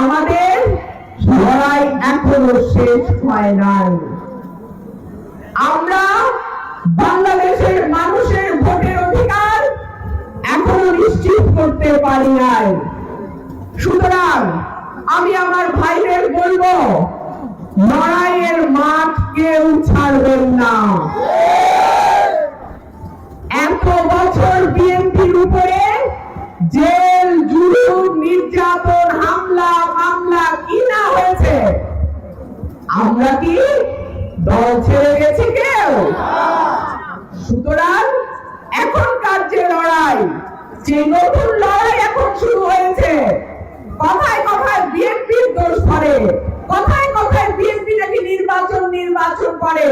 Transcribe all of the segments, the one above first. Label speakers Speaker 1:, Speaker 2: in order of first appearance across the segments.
Speaker 1: আমাদের লড়াই এখনও শেষ হয় নাই। আমরা বাংলাদেশের মানুষের ভোটের অধিকার এখনও নিশ্চিত করতে পারি নাই। সুতরাং আমি আমার ভাইদের বলব, লড়াইয়ের মাঠ কেউ ছাড়বেন না। আমরা কি? দল ছেড়ে গেছি কেউ? সুতরাং এখন যে লড়াই। যে নতুন লড়াই এখন শুরু হয়েছে, কথায় কথায় বিএনপির দোষ ধরে, কথায় কথায় বিএনপি নাকি নির্বাচন নির্বাচন করে।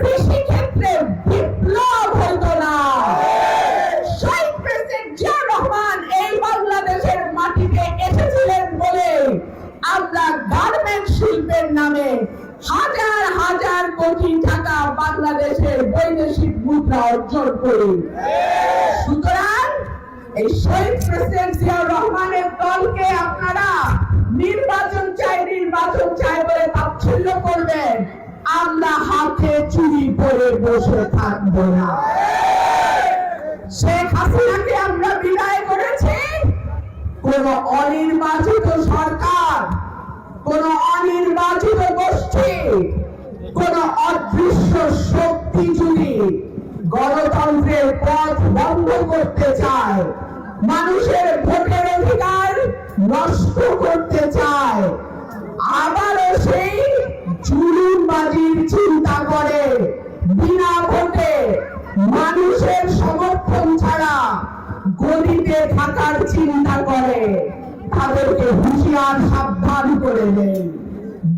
Speaker 1: কৃষি ক্ষেত্রে বিপ্লব হতো না। হাজার হাজার কোটি টাকা বাংলাদেশের বৈদেশিক মুদ্রা অর্জন করি। সুতরাং এই শহীদ প্রেসিডেন্ট জিয়াউর রহমানের দলকে আপনারা নির্বাচন চাই নির্বাচন চাই বলে তাচ্ছিল্য করবেন। আমরা হাতে চুরি পরে বসে থাকব না। শেখ হাসিনাকে আমরা বিদায় করেছি। কোন অনির্বাচিত সরকার, কোন অনির্বাচিত গোষ্ঠী, কোন অদৃশ্য শক্তি যদি গণতন্ত্রের পথ বন্ধ করতে চায়, মানুষের ভোটের থাকার চিন্তা করে। তাদেরকে হুঁশিয়ার সাবধান করে দেন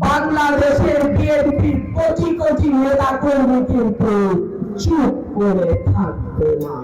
Speaker 1: বাংলাদেশের বিএনপির কচি কচি নেতা কর্মী কিন্তু চুপ করে থাকবে না।